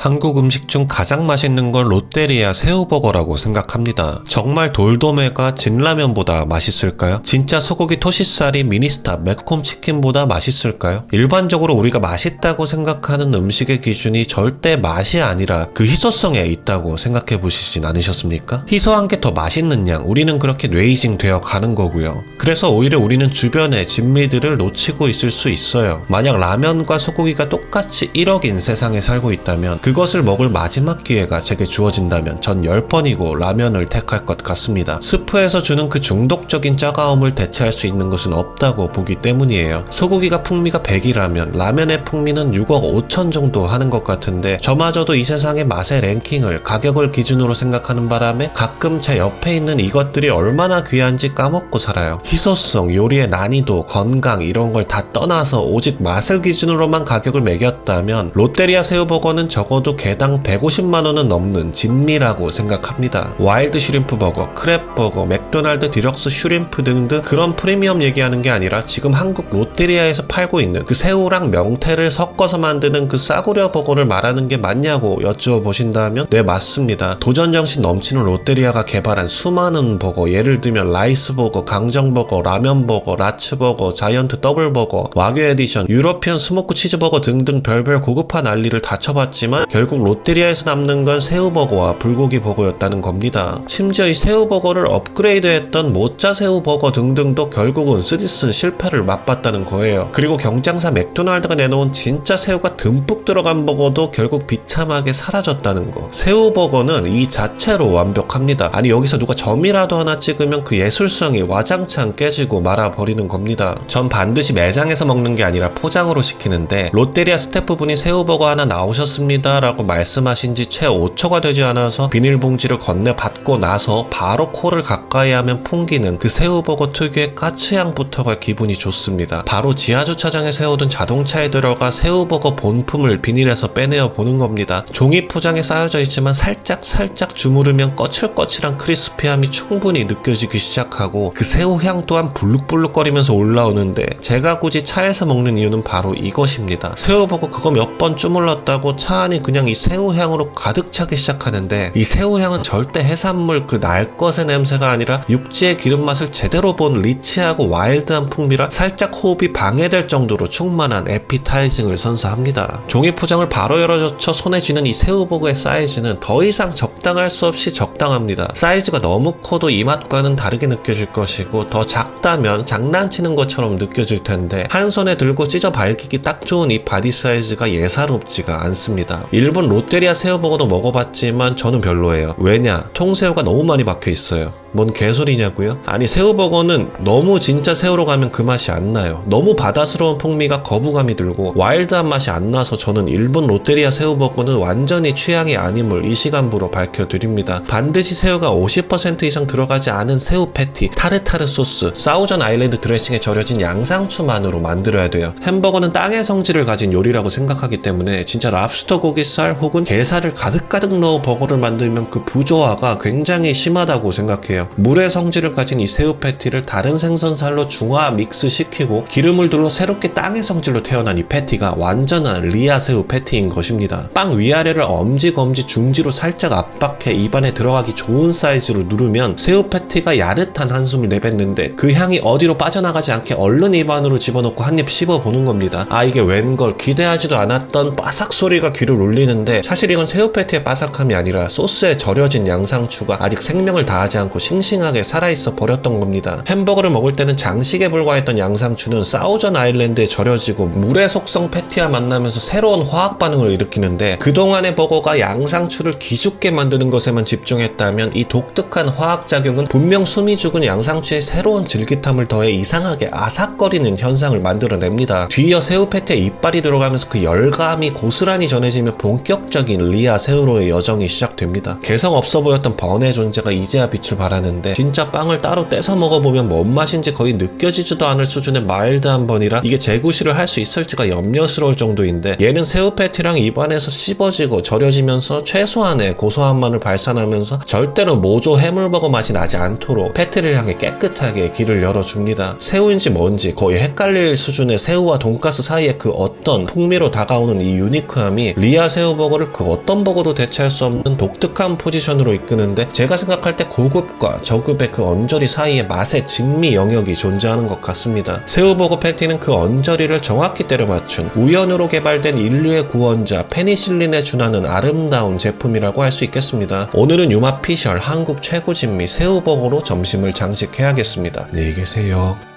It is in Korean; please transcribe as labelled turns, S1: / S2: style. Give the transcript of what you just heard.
S1: 한국 음식 중 가장 맛있는 건 롯데리아 새우버거라고 생각합니다. 정말 돌도매가 진라면보다 맛있을까요? 진짜 소고기 토시살이 미니스타 매콤 치킨보다 맛있을까요? 일반적으로 우리가 맛있다고 생각하는 음식의 기준이 절대 맛이 아니라 그 희소성에 있다고 생각해 보시진 않으셨습니까? 희소한 게 더 맛있는 양, 우리는 그렇게 뇌이징 되어 가는 거고요. 그래서 오히려 우리는 주변의 진미들을 놓치고 있을 수 있어요. 만약 라면과 소고기가 똑같이 1억인 세상에 살고 있다면 그 것을 먹을 마지막 기회가 제게 주어진다면 전 10번이고 라면을 택할 것 같습니다. 스프에서 주는 그 중독적인 짜가움을 대체할 수 있는 것은 없다고 보기 때문이에요. 소고기가 풍미가 100이라면 라면의 풍미는 6억 5천 정도 하는 것 같은데 저마저도 이 세상의 맛의 랭킹을 가격을 기준으로 생각하는 바람에 가끔 제 옆에 있는 이것들이 얼마나 귀한지 까먹고 살아요. 희소성, 요리의 난이도, 건강 이런 걸 다 떠나서 오직 맛을 기준으로만 가격을 매겼다면 롯데리아 새우버거는 적어 도 개당 150만 원은 넘는 진미라고 생각합니다. 와일드 슈림프 버거, 크랩 버거, 맥도날드 디럭스 슈림프 등등 그런 프리미엄 얘기하는 게 아니라 지금 한국 롯데리아에서 팔고 있는 그 새우랑 명태를 섞어서 만드는 그 싸구려 버거를 말하는 게 맞냐고 여쭈어 보신다면 네 맞습니다. 도전 정신 넘치는 롯데리아가 개발한 수많은 버거 예를 들면 라이스 버거, 강정 버거, 라면 버거, 라츠 버거, 자이언트 더블 버거, 와규 에디션, 유러피언 스모크 치즈 버거 등등 별별 고급화 난리를 다 쳐봤지만 결국 롯데리아에서 남는 건 새우버거와 불고기 버거였다는 겁니다. 심지어 이 새우버거를 업그레이드했던 모짜 새우버거 등등도 결국은 쓰디쓴 실패를 맛봤다는 거예요. 그리고 경장사 맥도날드가 내놓은 진짜 새우가 듬뿍 들어간 버거도 결국 비참하게 사라졌다는 거. 새우버거는 이 자체로 완벽합니다. 아니 여기서 누가 점이라도 하나 찍으면 그 예술성이 와장창 깨지고 말아버리는 겁니다. 전 반드시 매장에서 먹는 게 아니라 포장으로 시키는데 롯데리아 스태프분이 새우버거 하나 나오셨습니다 라고 말씀하신 지 채 5초가 되지 않아서 비닐봉지를 건네받고 나서 바로 코를 가까이 하면 풍기는 그 새우버거 특유의 까츠향부터가 기분이 좋습니다. 바로 지하주차장에 세우던 자동차에 들어가 새우버거 본품을 비닐에서 빼내어 보는 겁니다. 종이 포장에 쌓여져 있지만 살짝 살짝 주무르면 거칠거칠한 크리스피함이 충분히 느껴지기 시작하고 그 새우향 또한 불룩불룩거리면서 올라오는데 제가 굳이 차에서 먹는 이유는 바로 이것입니다. 새우버거 그거 몇 번 주물렀다고 차 안이 그냥 이 새우향으로 가득 차기 시작하는데 이 새우향은 절대 해산물 그 날 것의 냄새가 아니라 육지의 기름 맛을 제대로 본 리치하고 와일드한 풍미라 살짝 호흡이 방해될 정도로 충만한 에피타이징을 선사합니다. 종이 포장을 바로 열어젖혀 손에 쥐는 이 새우버거의 사이즈는 더 이상 적당할 수 없이 적당합니다. 사이즈가 너무 커도 이 맛과는 다르게 느껴질 것이고 더 작다면 장난치는 것처럼 느껴질 텐데 한 손에 들고 찢어 밝히기 딱 좋은 이 바디 사이즈가 예사롭지가 않습니다. 일본 롯데리아 새우버거도 먹어봤지만 저는 별로예요. 왜냐? 통새우가 너무 많이 박혀 있어요. 뭔 개소리냐고요? 아니 새우버거는 너무 진짜 새우로 가면 그 맛이 안 나요. 너무 바다스러운 풍미가 거부감이 들고 와일드한 맛이 안 나서 저는 일본 롯데리아 새우버거는 완전히 취향이 아님을 이 시간부로 밝혀드립니다. 반드시 새우가 50% 이상 들어가지 않은 새우 패티, 타르타르 소스, 사우전 아일랜드 드레싱에 절여진 양상추만으로 만들어야 돼요. 햄버거는 땅의 성질을 가진 요리라고 생각하기 때문에 진짜 랍스터 고기살 혹은 게살을 가득가득 넣어 버거를 만들면 그 부조화가 굉장히 심하다고 생각해요. 물의 성질을 가진 이 새우 패티를 다른 생선살로 중화 믹스 시키고 기름을 둘러 새롭게 땅의 성질로 태어난 이 패티가 완전한 리아 새우 패티인 것입니다. 빵 위아래를 엄지 검지 중지로 살짝 압박해 입안에 들어가기 좋은 사이즈로 누르면 새우 패티가 야릇한 한숨을 내뱉는데 그 향이 어디로 빠져나가지 않게 얼른 입안으로 집어넣고 한 입 씹어보는 겁니다. 아 이게 웬걸 기대하지도 않았던 바삭 소리가 귀를 울리는데 사실 이건 새우 패티의 바삭함이 아니라 소스에 절여진 양상추가 아직 생명을 다하지 않고 싱싱하게 살아있어 버렸던 겁니다. 햄버거를 먹을 때는 장식에 불과했던 양상추는 사우전 아일랜드에 절여지고 물의 속성 패티와 만나면서 새로운 화학 반응을 일으키는데 그동안의 버거가 양상추를 기죽게 만드는 것에만 집중했다면 이 독특한 화학 작용은 분명 숨이 죽은 양상추의 새로운 질깃함을 더해 이상하게 아삭거리는 현상을 만들어냅니다. 뒤이어 새우 패티에 이빨이 들어가면서 그 열감이 고스란히 전해지며 본격적인 리아 새우로의 여정이 시작됩니다. 개성 없어 보였던 번의 존재가 이제야 빛을 발하는 데 진짜 빵을 따로 떼서 먹어보면 뭔 맛인지 거의 느껴지지도 않을 수준의 마일드한 번이라 이게 재구시를 할 수 있을지가 염려스러울 정도인데 얘는 새우 패티랑 입안에서 씹어지고 절여지면서 최소한의 고소함만을 발산하면서 절대로 모조 해물버거 맛이 나지 않도록 패티를 향해 깨끗하게 길을 열어줍니다. 새우인지 뭔지 거의 헷갈릴 수준의 새우와 돈가스 사이에 그 어떤 풍미로 다가오는 이 유니크함이 리아 새우버거를 그 어떤 버거도 대체할 수 없는 독특한 포지션으로 이끄는데 제가 생각할 때 고급 과 저급의 그 언저리 사이에 맛의 진미 영역이 존재하는 것 같습니다. 새우버거 패티는 그 언저리를 정확히 때려 맞춘 우연으로 개발된 인류의 구원자 페니실린에 준하는 아름다운 제품이라고 할 수 있겠습니다. 오늘은 유마피셜 한국 최고 진미 새우버거로 점심을 장식해야겠습니다. 안녕히 계세요.